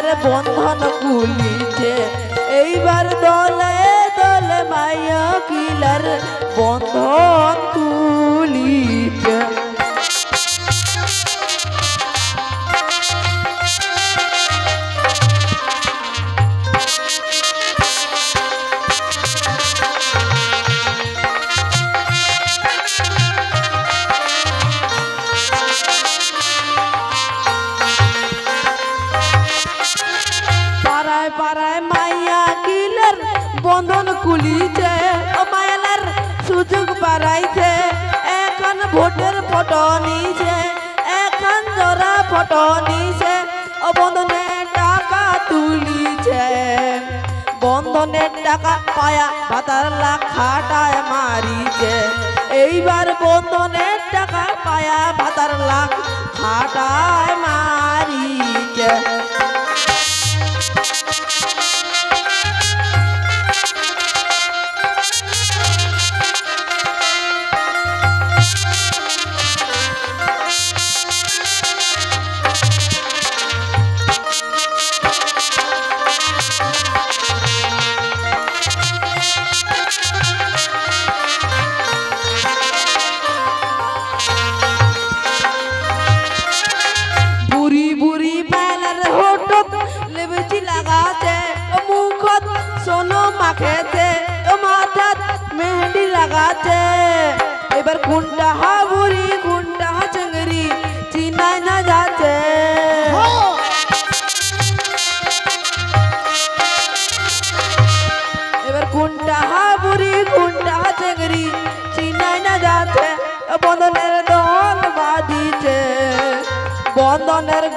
কিলার বন্ধন খুলিছে এইবার দলে দলে মাইয়া কিলার বন্ধন খুলিছে। মায়ালার সুযোগ বাড়াইছে। এখন ভোটের ফটো নিছে। এখন জোড়া ফটো নিছে। বন্ধনে টাকা তুলিছে। বন্ধনের টাকা পায়া ভাতার লাখ খাটায় মারিছে। এইবার বন্ধনের টাকা পায়া ভাতার লাখ খাটায় মারিছে।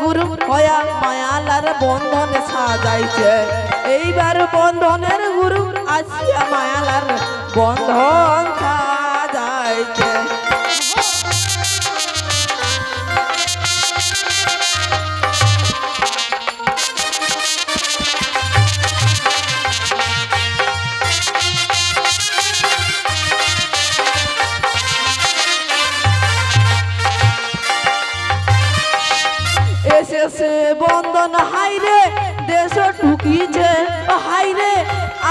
গুরু হয়া মায়ালার বন্ধনে সাজাইছে। এইবার বন্ধনের গুরু আসিয়া মায়ালার বন্ধন সাজাইছে এসেছে বন্ধন হাইরে দেশ ঢুকিছে ও হাইরে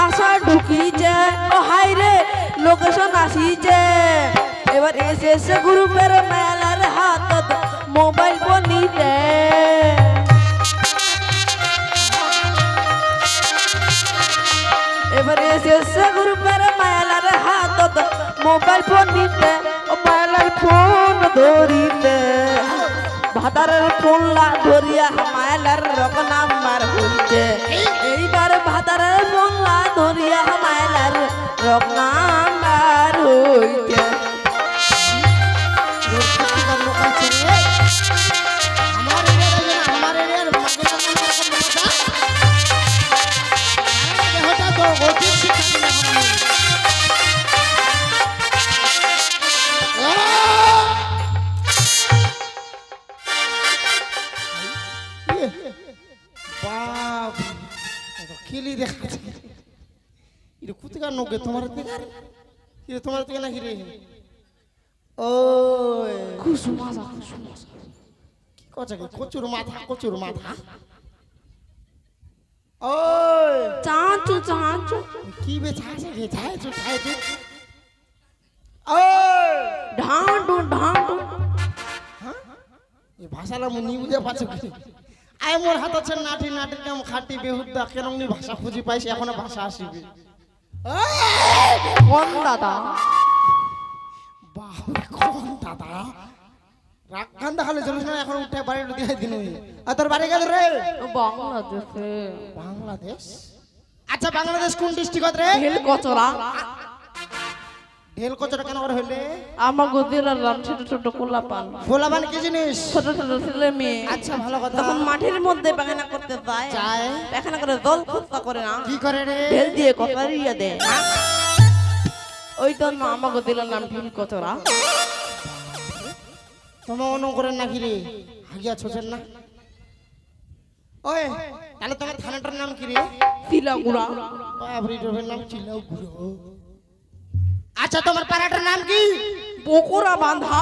আশা ঢুকিছে ও হাইরে লোকেশন আসিছে। এবার এসেছে গ্রুপের মেলার হাতত মোবাইল বনিতে এবার এসেছে গ্রুপের মেলার হাতত মোবাইল ফোন নিতে ও মেলার ফোন ধরিতে। ভাতারের পোল্লা ধরিয়া মায়ালার রক মার হইছে। এইবার ভাতারের পোল্লা ধরিয়া মায়ালার রক তোমার থেকে নাকি রে? ওই। কুসুমাসা কুসুমাসা কি কথা কি কচুর মাথা কচুর মাথা। ওই। চাঁচু চাঁচু। কি বে ছাইছে কে ছাইছে ছাইছে ওই। ঢাঁটু ঢাঁটু এই ভাষালা মু নি বুঝে পাচ্ছ কি আই মোর হাত আছে নাটি নাটি নাম খাটি বেহুদ্দা কেন নি ভাষা খুঁজি পাইছি এখন ভাষা আসিবে। কোন দাদা? বাবা কোন দাদা? রাখান দেখালে না এখন উঠে বাড়ি দিয়ে দিন আর তোর বাড়ি গেল রে? বাংলাদেশে। বাংলাদেশ? আচ্ছা বাংলাদেশ কোন ডিস্ট্রিক্ট রে? হেল কচরা। ঢেল কচরা কেন করে হইলে? আমার গদির রাম ছোট ছোট কোলা পান ফোলাবান কি জিনিস? ছোট ছোট ছেলে মেয়ে। আচ্ছা ভালো কথা। তখন মাঠের মধ্যে পায়খানা করতে যায়। যায়? পায়খানা করে জল খরচা করে না। কি করে রে? ঢেল দিয়ে কটারিয়া দেয় ওই জন্য আমাকে দিল নাম ঢিল কচরা। তোমার অন্য করেন নাকি রে? হাগিয়া ছোছেন না? ওই তাহলে তোমার থানাটার নাম কি রে? তিলাগুড়া বাবরি ডোবের নাম চিলাও গুরু আচ্ছা তোমার পাড়াটার নাম কি? বকুড়া বাঁধা।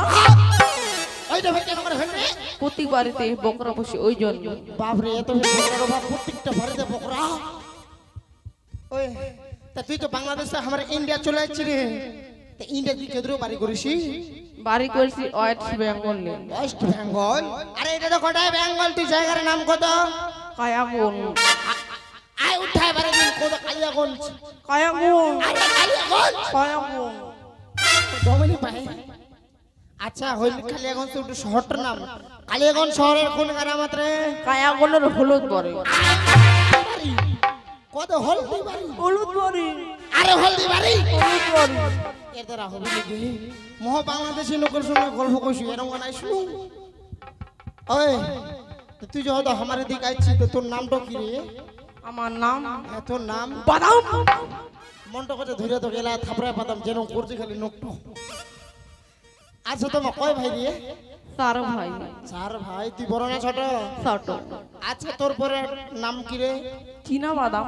ওইটা ফেলবে প্রতি বাড়িতে বকরা বসে ওই জন্য। বাপরে এত প্রত্যেকটা বাড়িতে বকরা। ওই তা তুই তো বাংলাদেশে আমার ইন্ডিয়া চলে যাচ্ছি রে। তা ইন্ডিয়া তুই কেদ্র বাড়ি করিস? বাড়ি করেছি ওয়েস্ট বেঙ্গলে ওয়েস্ট বেঙ্গল আরে এটা তো কোটায় বেঙ্গল তুই জায়গার নাম কত? বারে দিন কালিয়াগঞ্জ। কালিয়াগঞ্জ। কায়াগুন পাই। আচ্ছা হইল কালিয়াগঞ্জ একটু শহরটার নাম। কালিয়াগঞ্জ শহরের কোন গ্রামাত রে কায়াগুনের হলুদ বরে কত হলদি বাড়ি হলুদ বরে আরে হলদি বাড়ি হলুদ বরে এর দ্বারা হবে নাকি মহ বাংলাদেশি লোকের সঙ্গে গল্প কইছি এরকম নাই শুনু ওই তুই যখন আমার দিকে আইছিস তো তোর নামটা কি রে? আমার নাম তোর নাম? বাদাম। মনটা কথা ধরে তো গেলা থাপড়ায় পাতাম যেরকম করছি খালি নোকটো। আচ্ছা তোমার কয় ভাই রে? তার ভাই। চার ভাই তুই বড় না ছোট? ছোট। আচ্ছা তোর পরে নাম কি রে? চীনা বাদাম।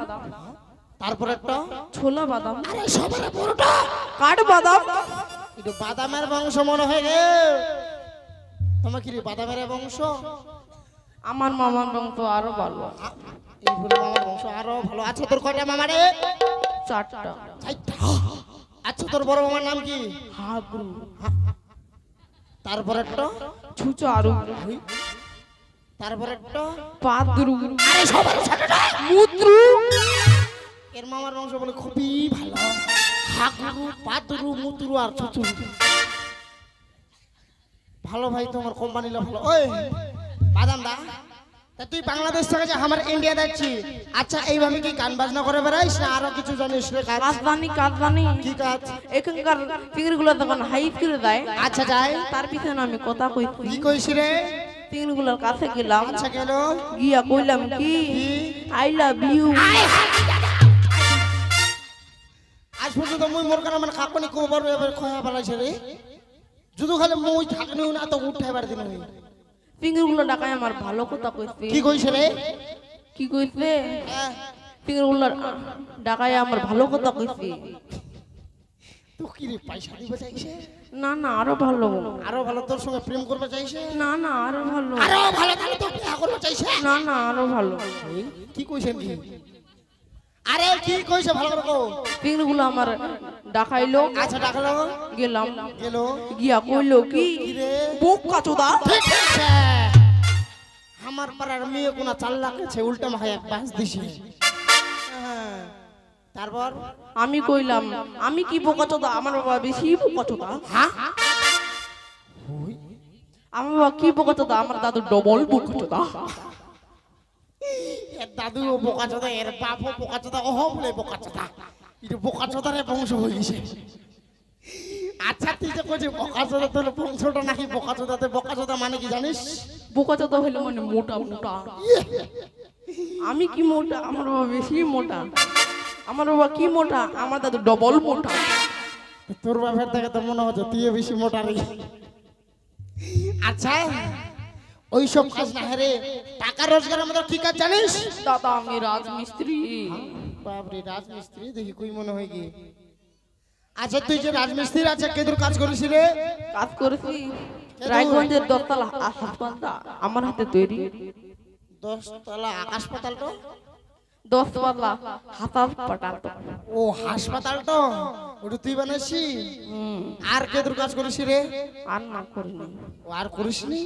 তারপর একটা? ছোলা বাদাম। আরে সবার বড়টা! কাঠ বাদাম। একটু বাদামের বংশ মনে হয় রে তোমার কি রে বাদামের বংশ? আমার মামার বংশ আরও ভালো। এই হলো মামার বংশ আরও ভালো আচ্ছা তোর কয়টা মামা রে? চারটা। আচ্ছা তোর বড় মামার নাম কি? হাগরু তারপরে একটা ছুচো আরু। তারপরে একটা পাদ্রু। আরে সবার ছোটটা মুদ্রু। এর মামার বংশ বলে খুবই ভালো। হাগুরু পাতুরু মুতুরু আর চুচুরু ভালো ভাই তোমার কোম্পানি ভালো। ওই বাদাম দা। তা তুই বাংলাদেশ থেকে যে আমার ইন্ডিয়া যাচ্ছি আচ্ছা এইভাবে কি গান বাজনা করে বেড়াইস না আরও কিছু জানিস রে কাজ? কাজদানি কাজদানি কি কাজ? এখানকার ফিঙ্গারগুলো তখন হাইট করে দেয়। আচ্ছা যাই। তার পিছনে আমি কথা কইছি। কি কইছি রে? ফিঙ্গারগুলোর কাছে গেলাম। আচ্ছা গেল। গিয়া কইলাম কি? আই লাভ ইউ আজ পর্যন্ত মুই মোর কারণে মানে কাকনি কোবার এবার খয়া বানাইছে রে। যদি খালি মুই থাকনি না তো উঠাই বার দিন হই ফিঙ্গারগুলো ডাকায় আমার ভালো কথা কইছে কি কইছে রে কি কইছে হ্যাঁ, ফিঙ্গারগুলো ডাকায় আমার ভালো কথা কইছে তো কি রে পয়সা দিবে চাইছে না না আরও ভালো আরও ভালো তোর সঙ্গে প্রেম করবা চাইছে না না আরও ভালো আরও ভালো তাহলে তো বিয়া করবে চাইছে না না আরও ভালো কি কইছেন কি আরে কি কইছে? ভালো করে কও। ফিঙ্গারগুলো আমার ডাকাইলো। আচ্ছা ডাকলো। গেলাম। গেল। গিয়া কইলো কি রে? বুক কাচোদা ঠিক আছে। আমার পাড়ার মেয়ে কোনা চাল লাগাচ্ছে উল্টা মাখায় এক বাস দিছে। হ্যাঁ, তারপর? আমি কইলাম আমি কি বোকাচোদা আমার বাবা বেশি বোকাচোদা হ্যাঁ? আমার বাবা কি বোকাচোদা আমার দাদু ডবল বোকাচোদা এর দাদু বোকা চোদা এর বাপও বোকা চোদা ওহ বলে বোকা চোদা এটা বোকা চোদারে বংশ হয়ে গেছে। আচ্ছা তুই যে বোকা চোদা তোর বংশটা নাকি বোকা চোদাতে বোকা চোদা মানে কি জানিস? বোকাচোদা হইল মানে মোটা মোটা। আমি কি মোটা? আমার বাবা বেশি মোটা। আমার বাবা কি মোটা? আমার দাদু ডবল মোটা। তোর বাপের থেকে তো মনে হচ্ছে তুই বেশি মোটা রে। আচ্ছা ওই সব কাজ না রে টাকা রোজগার আমাদের কি কাজ জানিস? দাদা আমি রাজমিস্ত্রি। বাপরে রাজমিস্ত্রি? দেখি কই মনে হয় কি। আচ্ছা তুই যে রাজমিস্ত্রি আছে কে কেদুর কাজ করিস রে? কাজ করেছি। রায়গঞ্জের দশতলা হাসপাতালটা আমার হাতে তৈরি। দশতলা আকাশ পাতাল তো? দশতলা হাসপাতাল ও হাসপাতাল তো? ওটা তুই বানাইছি আর কেদুর কাজ করিস রে? আর না করিনি। ও আর করিস নি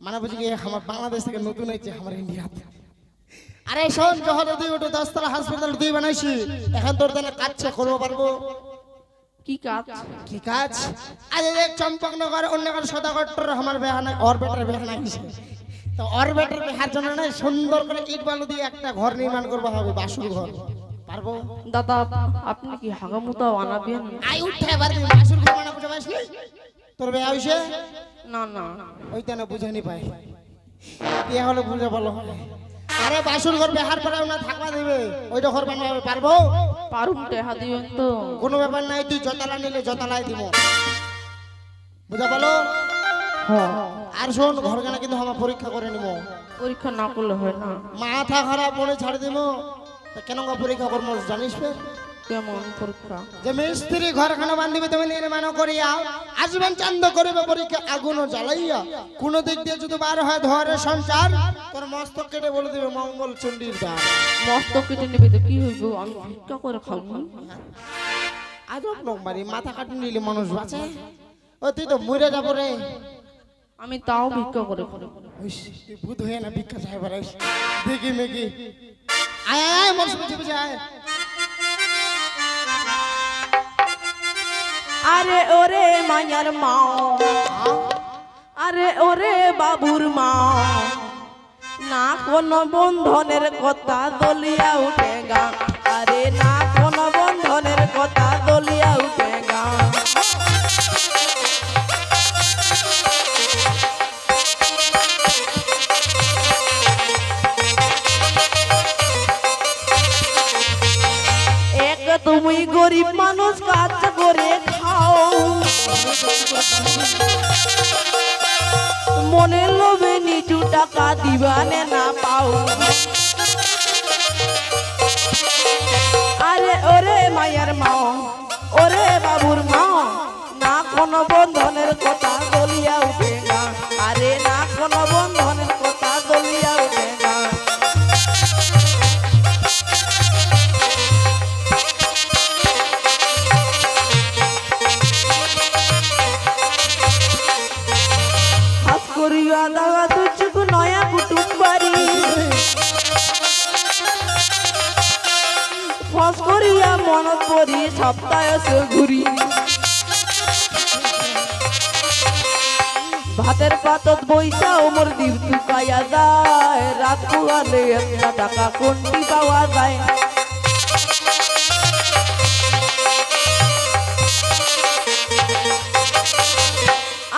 মানে বুঝি কি আমার বাংলাদেশ থেকে নতুন হয়েছে আমার ইন্ডিয়াতে আরে শোন যখন তুই ওটা দশতলা হাসপাতাল তুই বানাইছি এখন তোর তাহলে কাজটা করব পারব? কি কাজ? কি কাজ? আজ দেখ চম্পকনগর অন্যগর সদাগর আমার বেহানা ওর বেটার বেহানা গেছে তো ওর বেটার বেহার জন্য না সুন্দর করে ইট বালু দিয়ে একটা ঘর নির্মাণ করব হবে বাসুর ঘর। পারব? দাদা আপনি কি হাগামুতা বানাবেন? আই উঠে এবার বাসুর ঘর বানা বুঝে পাইস তোর বেহা হইছে? না না। ওই তেন বুঝানি পাই বিয়ে হলে বুঝে ভালো হবে আরে বাসুর ঘর বেহার পরেও না থাকবা দিবে। ওইটা ঘর বানাবে পারব? পারুম টেহা দিবেন তো। কোনো ব্যাপার নাই তুই জতালা নিলে জতালাই দিব। বুঝা পালো হ্যাঁ। আর শোন ঘর কেনা কিন্তু আমার পরীক্ষা করে নিব। পরীক্ষা না করলে হয় না। মাথা খারাপ মনে ছাড়ে দিব। কেন পরীক্ষা করব জানিস ফের কেমন পরীক্ষা। যে মিস্ত্রি ঘরখানা বান্ধিবে তুমি নির্মাণ করিয়া আসবেন চান্দ করিবে পরীক্ষা আগুন জ্বালাইয়া। কোন দিক দিয়ে যদি বার হয় ধরে সঞ্চার তোর মস্তক কেটে বলে দিবে মঙ্গল চণ্ডীর দ্বার মস্ত কেটে নেবে তো কি হইব? আমি ভিক্ষা করে খাব। আজব নম্বরই মাথা কাটি নিলে মানুষ বাঁচে। ও তুই তো মরে যাব রে। আমি তাও ভিক্ষা করে উইস, তুই ভূত হয়ে না ভিক্ষা বেড়াইস দেখি মেকি। আয় আয় আয় মানুষ বুঝে আরে ওরে মায়ার মা। আরে ওরে বাবুর মা। না কোন বন্ধনের কথা দলিয়া উঠে গা। আরে না কোন বন্ধনের কথা দলিয়া উঠে গা। এক তুমি গরিব মানুষ কাজ টাকা দিবানে না পাও। আরে ওরে মায়ের মা ওরে বাবুর মা না কোনো বন্ধনের ঘুরি। ভাতের পাতত বইসা ওমর দিব তুকায়া যায়। রাত পুয়ালে একটা টাকা কোনটি পাওয়া যায়।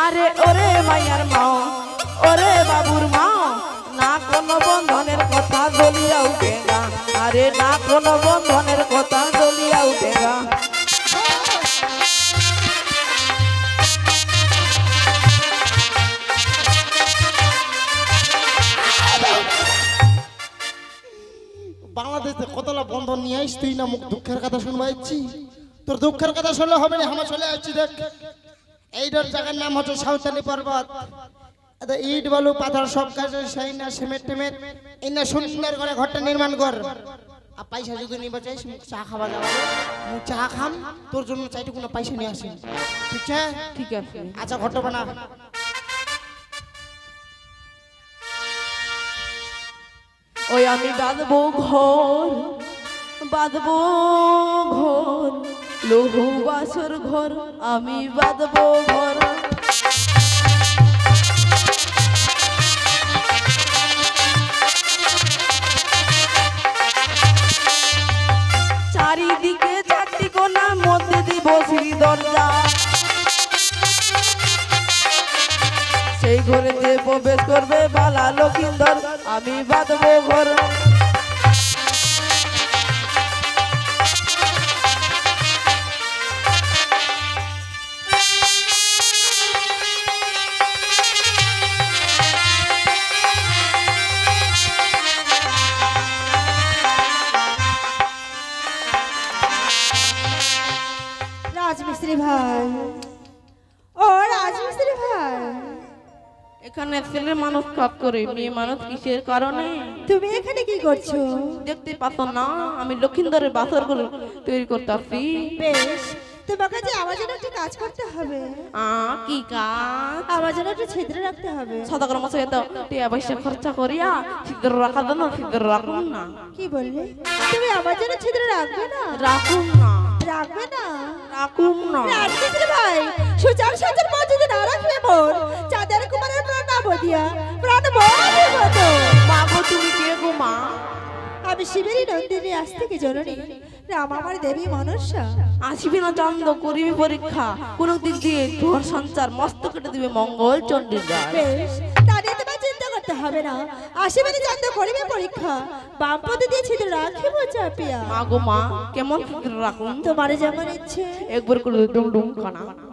আরে ওরে মাইয়ার মা, ওরে বাবুর মা, না কোনো বন্ধনের কথা দলিয়া উঠে না। আরে না কোনো বন্ধনের বন্ধন তুই না মুখ দুঃখের কথা শুনবাইছি তোর দুঃখের কথা শুনলে হবে না আমার চলে আসছি দেখ। এইটার জায়গার নাম হচ্ছে সাঁওতালি পর্বত। ইট বালু পাথর সব কাজে সেই না সিমেন্ট টিমেন্ট এই না সুন্দর করে ঘরটা নির্মাণ কর। আর পয়সা যদি নিবা চাইস চা খাওয়া যাবে। চা খাম তোর জন্য চাইটু কোনো পয়সা নিয়ে আসি ঠিক আছে? ঠিক আছে। আচ্ছা ঘরটা বানা। ওই আমি বাঁধবো ঘর বাঁধবো ঘর লহু বাসর ঘর, আমি বাঁধবো ঘর। চারিদিকে চারটি কোনার মধ্যে দিব শ্রী দরজা। সেই ঘরেতে প্রবেশ করবে, বালা লক্ষিন্দর আমি বাঁধবো ঘর। ভাই। ও রাজমিস্ত্রি ভাই। এখানে ছেলে মানুষ কাজ করে মেয়ে মানুষ কিসের কারণে? তুমি এখানে কি করছ? দেখতে পাত না আমি লক্ষিন্দরের বাসরগুলো তৈরি করতেছি। বেশ তোমাকে যে আমার জন্য একটা কাজ করতে হবে। আ কি কাজ? আমার জন্য একটা ছিদ্র রাখতে হবে। সদাগর মশাই তো টিয়া পয়সা খরচা করিয়া ছিদ্র রাখা দেন ছিদ্র রাখুন না। কি বললে? তুমি আমার জন্য ছিদ্র রাখবে না? রাখুন না। রাখবে না? রাখুন না রাজমিস্ত্রি ভাই সুচার সাজার পর না রাখবে চাঁদের কুমারের প্রাণ না বদিয়া প্রাণ বধি মতো। মা গো তুমি কে গো মা? আমি শিবেরই নন্দিনী আজ থেকে জননী। রাম আমার দেবী মনসা আসিবি না চন্দ করিবি পরীক্ষা। কোন দিক দিয়ে তোর সঞ্চার মস্ত কেটে দিবে মঙ্গল চণ্ডীর দ্বার বেশ তা নিয়ে তোমার চিন্তা করতে হবে না। আশীর্বাদে জানতে করিবে পরীক্ষা। বাম পদে দিয়ে ছিদ্র রাখিব চাপিয়া। মা গো মা কেমন ছিদ্র রাখুন? তোমার যেমন ইচ্ছে। একবার করে ডুম ডুম খানা।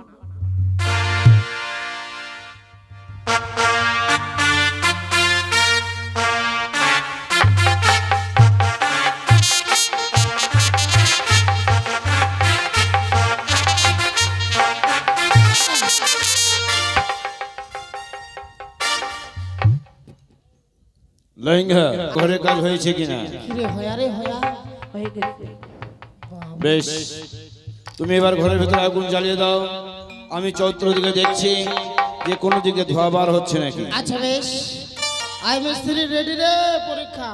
ঘরের কাজ হয়েছে কিনা? বেশ। তুমি এবার ঘরের ভিতরে আগুন জ্বালিয়ে দাও। আমি চৌত্র দিকে দেখছি যে কোনো দিকে ধোয়া বার হচ্ছে নাকি? আচ্ছা বেশ। আই মিস্ত্রি রেডি রে পরীক্ষা।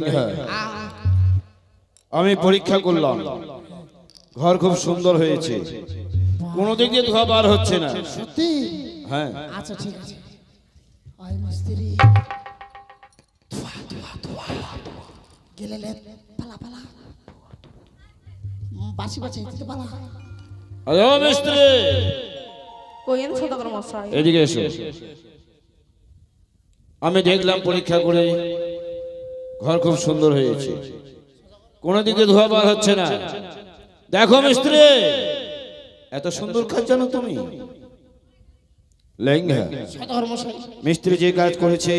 লেহেঙ্গা আমি পরীক্ষা করলাম। ঘর খুব সুন্দর হয়েছে। কোনো দিক দিয়ে ধোয়া বার হচ্ছে না। সত্যি? হ্যাঁ। আচ্ছা ঠিক আছে। আই মিস্ত্রি। ধোয়া, ধোয়া, ধোয়া। গেলে লে, পালা পালা। বাসি বাসি দিতে পালা। আরে ও মিস্ত্রি কইন সদাগর মশাই? এদিকে এসো। আমি দেখলাম পরীক্ষা করে। ঘর খুব সুন্দর হয়েছে। কোনো দিকে ধোয়া বার হচ্ছে না। দেখো মিস্ত্রি এত সুন্দর কাজ জানো তুমি। সদর মিস্ত্রি যে কাজ করেছে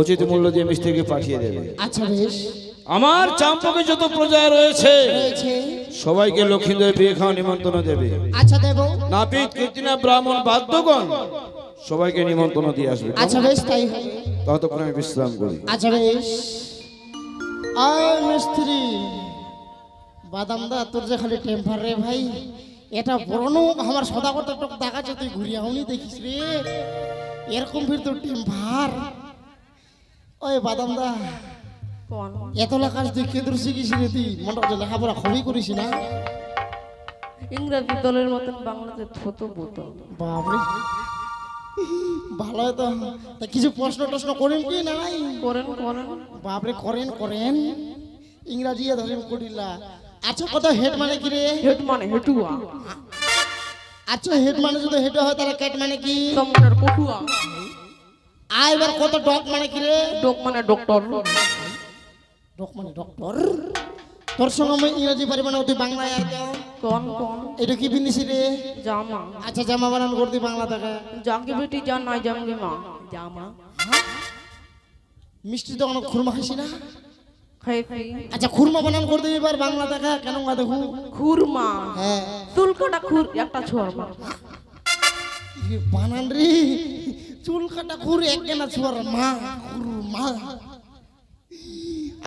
উচিত মূল্য দিয়ে মিস্ত্রিকে পাঠিয়ে দেবে। আচ্ছা বেশ। আমার চাম্পকে যত প্রজা রয়েছে সবাইকে লক্ষ্মীদের বিয়ে খাওয়া নিমন্ত্রণ দেবে। আচ্ছা দেব। নাপিত কীর্তিনা ব্রাহ্মণ বাদ্যগণ সবাইকে নিমন্ত্রণ দিয়ে আসবে। আচ্ছা বেশ তাই ততক্ষণ আমি বিশ্রাম করি। আচ্ছা বেশ। আয় মিস্ত্রি বাদাম দা তোর যে খালি টেম্পার রে ভাই এটা পুরনো আমার সদা করতে টক দেখাচ্ছে তুই ঘুরিয়ে হওনি দেখিস রে। এরকম ফির তোর টেম্পার ওই বাদাম দা কোন? এতলা কাজ তুই কেঁদুর শিখিস রে তুই? মোটামুটি লেখাপড়া খুবই করিস না। ইংরেজি দলের মতন বাংলাতে থতো বোতল বাপরে। ভালো তো। তা কিছু প্রশ্ন টশ্ন করেন কি নাই? করেন করেন। বাপরে করেন করেন। ইংরাজি ধরেন করিলা আচ্ছা কত হেড মানে কি রে? হেড মানে হেটুয়া। আচ্ছা হেড মানে যদি হেড হয় তাহলে ক্যাট মানে কি? তমনের পটুয়া। আর এবার কত ডগ মানে কি রে? ডোক মানে ডক্টর। ডগ মানে ডক্টর। তোর সঙ্গে আমি ইংরাজি পারি মানে তুই বাংলায় আয় তো কোন কোন? এটা কি পিন্দিছি রে? জামা। আচ্ছা জামা বানান করতি বাংলা থেকে। জাঙ্গি বেটি জান নাই জাঙ্গি মা। জামা। মিষ্টি তো অনেক খুরমা খাইছি না? খাই খাই। আচ্ছা খুরমা বানান করতে এবার বাংলা থেকে কেন গা দেখু? খুরমা? হ্যাঁ। চুলকাটা খুর একটা ছোড়মা এ বানান রে চুল কাটা খুর এক কেনা ছোয়ার মা খুর মা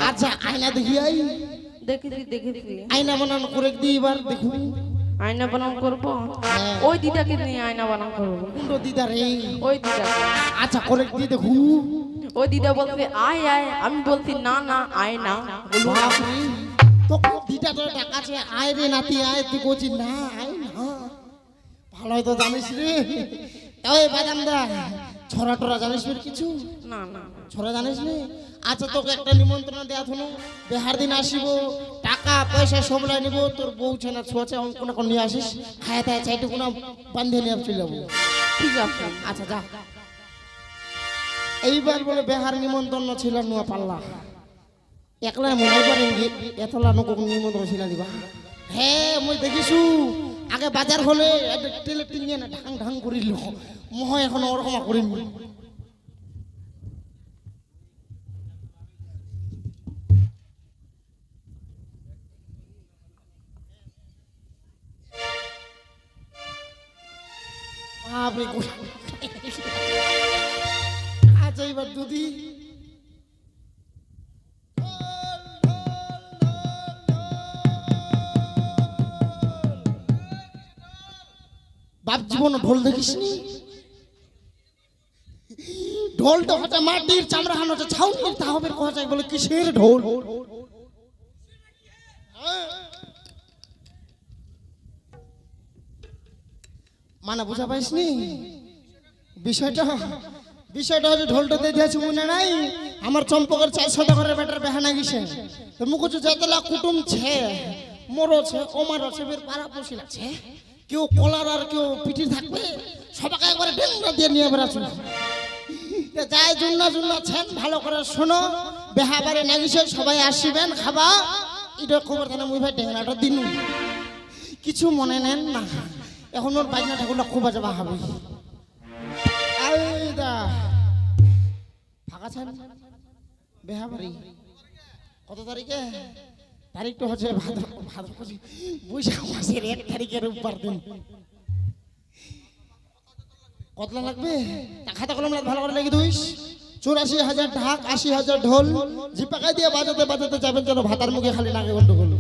আচ্ছা আয়না দেখি আই। দেখেছি দেখেছি আয়না বানান করে দি এবার দেখুন। আয়না বানাম করব? হ্যাঁ। ওই দিদাকে নিয়ে আয়না বানাম করব। কুন্ডো দিদা রে? ওই দিদা। আচ্ছা করে দি দেখু ওই দিদা বলছে আয় আয়। আমি বলছি না না আয় না। দিদা তো ডাকাছে আয় রে নাতি আয়। তুই কইছি না আয় না। ভালো তো জানিস রে। ওই বাদাম দা ছড়া টরা জানিস কিছু না না। ছড়া জানিস নি? আচ্ছা তোকে একটা নিমন্ত্রণ দেয়া থুনু বেহার দিন আসিব টাকা পয়সা সব লাই নিব তোর বউ ছেনা ছোঁচে কোন কোন নিয়ে আসিস খায় তাই চাইটু কোন বান্ধে নিয়ে চলে যাব। ঠিক আছে আচ্ছা যা। এইবার বলে বেহার নিমন্ত্রণ ছিল নোয়া পাল্লা। একলা মনে করেন এতলা নক নিমন্ত্রণ ছিল দিবা। হ্যাঁ মই দেখিছু আগে বাজার হলে টেলে টিঙে না ঢাং ঢাং করিল। মহ এখন ওরকম করিম। গো- আচ্ছা এবার দুদি বাপ জীবন ঢোল দেখিসনি? ঢোল তো হচ্ছে মাটির চামড়া হানো ছাউনির তা হবে বলে, কিসের ঢোল? মানে বুঝা পাইসনি বিষয়টা বিষয়টা হচ্ছে ঢোলটা দিয়ে দিয়েছি মনে নাই? আমার চম্পকের চারশো টাকার বেটার বেহানা গেছে তো মুখ হচ্ছে যতলা কুটুম ছে মোর আছে ওমার আছে বের পাড়া পড়ছিল আছে কেউ কলার আর কেউ পিঠি থাকবে সবাকে একবারে ডেঙ্গা দিয়ে নিয়ে বেড়াচ্ছিল তা যাই জন্য জন্য আছেন ভালো করে শোনো বেহাবারে নাগিছে সবাই আসিবেন খাবা। এটা খবর তাহলে মুই ভাই টেংরাটা দিন। কিছু মনে নেন না। এখন ওর বাইনা ঠাকুরটা খুব যাবা হবে আইদা। ফাঁকা বেহাবারি কত তারিখে? তারিখটা হচ্ছে ভাদ্র ভাদ্র বৈশাখ মাসের এক তারিখের উপর দিন। কতলা লাগবে? খাতা কলম ভালো করে লেগে দুইস চুরাশি হাজার ঢাক, আশি হাজার ঢোল। জিপাকায় দিয়ে বাজাতে বাজাতে যাবেন যেন ভাতার মুখে খালি নাকে গন্ডগোল।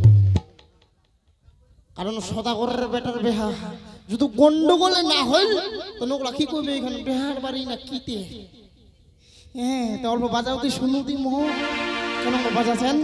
কারণ সদাগরের বেটার বেহা। যদি গন্ডগোলে না হইল তো নোকলা কি করবে এখানে? বেহার বাড়ি না কিতে? হ্যাঁ তো অল্প বাজাও তুই শুনু মোহন মোহ। কেন বাজাছেন?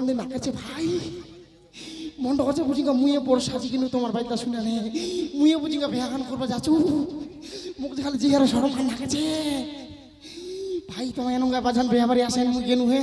কান্দে নাকাছে ভাই। মনটা কাছে বুঝিঙ্গা মুয়ে বড় সাজি কিন্তু তোমার বাড়িটা শুনে নে। মুয়ে বুঝিঙ্গা বেহা খান করবা যাচু। মুখ খালি জিহারে সরম খান নাকাছে ভাই তোমার এনঙ্গা বাজান বেয়া বাড়ি আসেন মুই গেনু হে।